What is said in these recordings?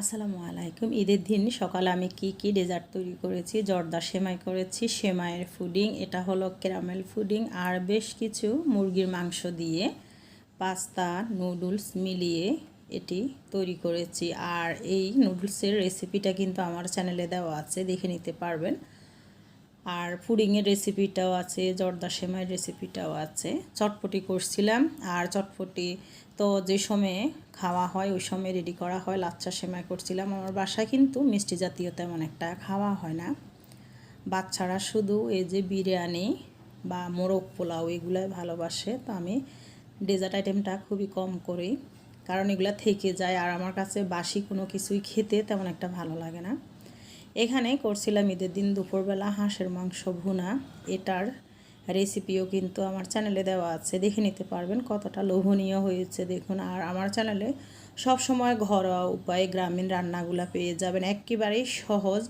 আসসালামু আলাইকুম। ঈদের দিন সকালে আমি কি কি ডেজার্ট তৈরি করেছি? জর্দা সেমাই করেছি, সেমাইয়ের ফুডিং, এটা হলো ক্যারামেল ফুডিং, আর বেশ কিছু মুরগির মাংস দিয়ে পাস্তা, নুডলস মিলিয়ে এটি তৈরি করেছি। আর এই নুডলসের রেসিপিটা কিন্তু আমার চ্যানেলে দেওয়া আছে, দেখে নিতে পারবেন। আর পুডিংয়ের রেসিপিটাও আছে, জর্দা সেমাইয়ের রেসিপিটাও আছে। চটপটি করছিলাম আর চটপটি তো যে সময়ে খাওয়া হয়, ওই সময় রেডি করা হয়। লাচ্চা সেমাই করছিলাম। আমার বাসায় কিন্তু মিষ্টি জাতীয় তেমন একটা খাওয়া হয় না। বাচ্চারা শুধু এই যে বিরিয়ানি বা মোরগ পোলাও এগুলাই ভালোবাসে, তো আমি ডেজার্ট আইটেমটা খুবই কম করি। কারণ এগুলা থেকে যায় আর আমার কাছে বাসি কোনো কিছুই খেতে তেমন একটা ভালো লাগে না। এখানে করছিলাম ঈদের দিন দুপুরবেলা হাঁসের মাংস ভুনা। এটার রেসিপিও কিন্তু আমার চ্যানেলে দেওয়া আছে, দেখে নিতে পারবেন কতটা লোভনীয় হয়েছে, দেখুন। আর আমার চ্যানেলে সব সময় ঘরোয়া উপায়ে গ্রামীণ রান্নাগুলো পেয়ে যাবেন। একেবারেই সহজ।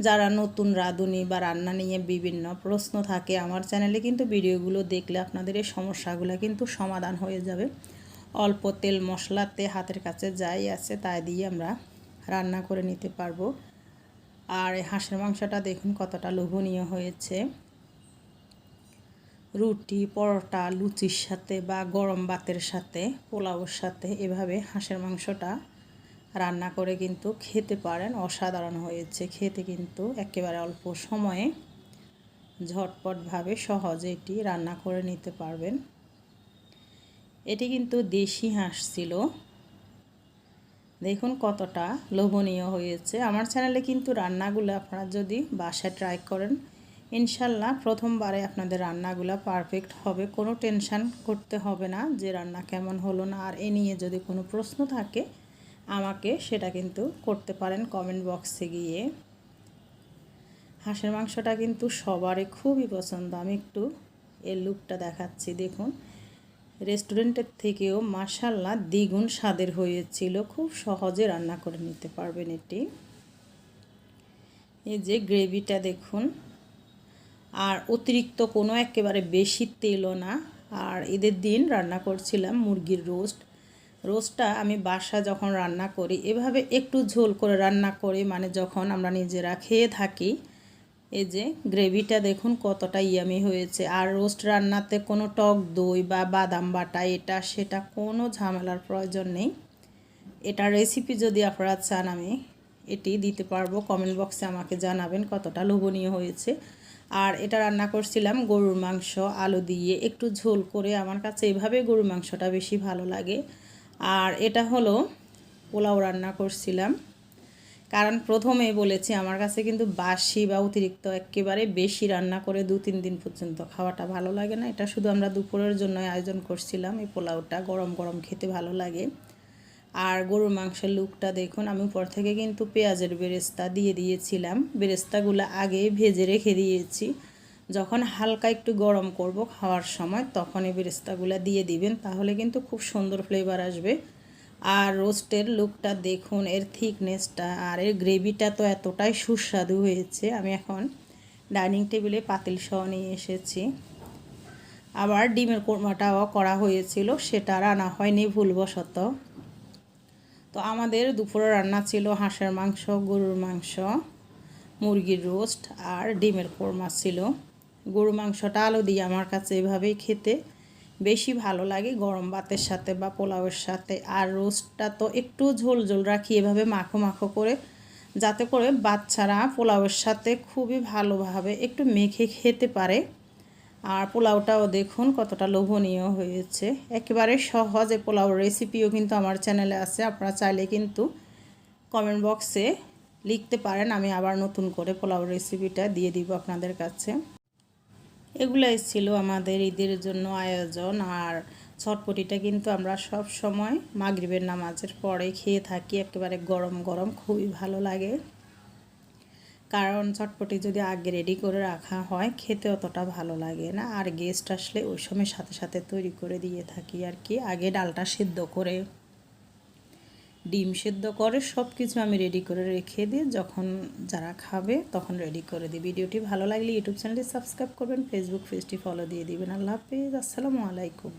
যারা নতুন রাঁধুনি বা রান্না নিয়ে বিভিন্ন প্রশ্ন থাকে, আমার চ্যানেলে কিন্তু ভিডিওগুলো দেখলে আপনাদের এই সমস্যাগুলো কিন্তু সমাধান হয়ে যাবে। অল্প তেল মশলাতে হাতের কাছে যাই আছে, তাই দিয়ে আমরা রান্না করে নিতে পারব। আর হাঁসের মাংসটা দেখুন কতটা লোভনীয় হয়েছে। রুটি, পরোটা, লুচির সাথে বা গরম ভাতের সাথে, পোলাওর সাথে এভাবে হাঁসের মাংসটা রান্না করে কিন্তু খেতে পারেন। অসাধারণ হয়েছে খেতে কিন্তু একেবারে অল্প সময়ে। ঝটপটভাবে সহজে এটি রান্না করে নিতে পারবেন। এটি কিন্তু দেশি হাঁস ছিল। দেখুন কতটা লোভনীয় হয়েছে। আমার চ্যানেলে কিন্তু রান্নাগুলো আপনারা যদি বাসায় ট্রাই করেন, ইনশাল্লাহ প্রথমবারে আপনাদের রান্নাগুলো পারফেক্ট হবে। কোনো টেনশান করতে হবে না যে রান্না কেমন হলো না, আর এ নিয়ে যদি কোনো প্রশ্ন থাকে, আমাকে সেটা কিন্তু করতে পারেন কমেন্ট বক্সে গিয়ে। হাঁসের মাংসটা কিন্তু সবারই খুবই পছন্দ। আমি একটু এর লুকটা দেখাচ্ছি, দেখুন। রেস্টুরেন্টের থেকেও মাসাল্লা দ্বিগুণ স্বাদের হয়েছিল। খুব সহজে রান্না করে নিতে পারবেন এটি। এই যে গ্রেভিটা দেখুন। আর অতিরিক্ত কোনো একেবারে বেশি তেলও না। আর ঈদের দিন রান্না করছিলাম মুরগির রোস্ট। রোস্টটা আমি বাসা যখন রান্না করি, এভাবে একটু ঝোল করে রান্না করি মানে যখন আমরা নিজেরা খেয়ে থাকি এই যে গ্রেভিটা দেখুন কতটা ইয়ামি হয়েছে। আর রোস্ট রান্নাতে কোনো টক দই বা বাদাম বাটা, এটা সেটা কোনো ঝামেলার প্রয়োজন নেই। এটা রেসিপি যদি আপনারা চান, আমি এটি দিতে পারব। কমেন্ট বক্সে আমাকে জানাবেন কতটা লোভনীয় হয়েছে। আর এটা রান্না করছিলাম গরুর মাংস, আলু দিয়ে। একটু ঝোল করে আমার কাছে এভাবে গরুর মাংসটা বেশি ভালো লাগে। আর এটা হলো পোলাও রান্না করছিলাম। কারণ প্রথমে বলেছি, আমার কাছে কিন্তু বাসি বা অতিরিক্ত একেবারে বেশি রান্না করে দু তিন দিন পর্যন্ত খাওয়াটা ভালো লাগে না। এটা শুধু আমরা দুপুরের জন্য আয়োজন করছিলাম, এই পোলাওটা গরম গরম খেতে ভালো লাগে। আর গরুর মাংসের লুকটা দেখুন, আমি উপর থেকে কিন্তু পেঁয়াজের বেরেস্তা দিয়ে দিয়েছিলাম। বেরেস্তাগুলো আগে ভেজে রেখে দিয়েছি। যখন হালকা একটু গরম করব খাওয়ার সময় তখন এই বেরেস্তাগুলো দিয়ে দিবেন, তাহলে কিন্তু খুব সুন্দর ফ্লেভার আসবে। আর রোস্টের লুকটা দেখুন, এর থিকনেসটা আর এর গ্রেভিটা তো এতটাই সুস্বাদু হয়েছে। আমি এখন ডাইনিং টেবিলে পাতিল সহ নিয়ে এসেছি। আবার ডিমের কোরমাটাও করা হয়েছিল, সেটা রান্না হয়নি ভুলবশত। তো আমাদের দুপুরে রান্না ছিল হাঁসের মাংস, গরুর মাংস, মুরগির রোস্ট আর ডিমের কোরমা ছিল। গরু মাংসটা আলু দিয়ে আমার কাছে এভাবেই খেতে। বেশি ভালো লাগে গরম ভাতের সাথে বা পোলাওয়ের সাথে। আর রোস্টটা তো একটু ঝোল ঝোল রাখি এভাবে মাখো মাখো করে, যাতে করে বাচ্চারা পোলাওয়ের সাথে খুবই ভালোভাবে একটু মেখে খেতে পারে। আর পোলাওটাও দেখুন কতটা লোভনীয় হয়েছে। একেবারে সহজ এই পোলাওর রেসিপিও কিন্তু আমার চ্যানেলে আছে, আপনারা চাইলে কিন্তু কমেন্ট বক্সে লিখতে পারেন, আমি আবার নতুন করে পোলাও রেসিপিটা দিয়ে দিব আপনাদের কাছে। এগুলাই ছিল আমাদের ঈদের জন্য আয়োজন। আর ছটপটিটা কিন্তু আমরা সব সময় মাগরিবের নামাজের পরে খেয়ে থাকি। একেবারে গরম গরম, খুবই ভালো লাগে। কারণ চটপটি যদি আগে রেডি করে রাখা হয়, খেতে অতটা ভালো লাগে না। আর গেস্ট আসলে ওই সময় সাথে সাথে তৈরি করে দিয়ে থাকি আর কি। আগে ডালটা সিদ্ধ করে ডিম সেদ্ধ করে সব কিছু আমি রেডি করে রেখে দিই যখন যারা খাবে তখন রেডি করে দিই। ভিডিওটি ভালো লাগলে ইউটিউব চ্যানেলটি সাবস্ক্রাইব করবেন ফেসবুক পেজটি ফলো দিয়ে দিবেন। আল্লাহ হাফিজ, আসসালামু আলাইকুম।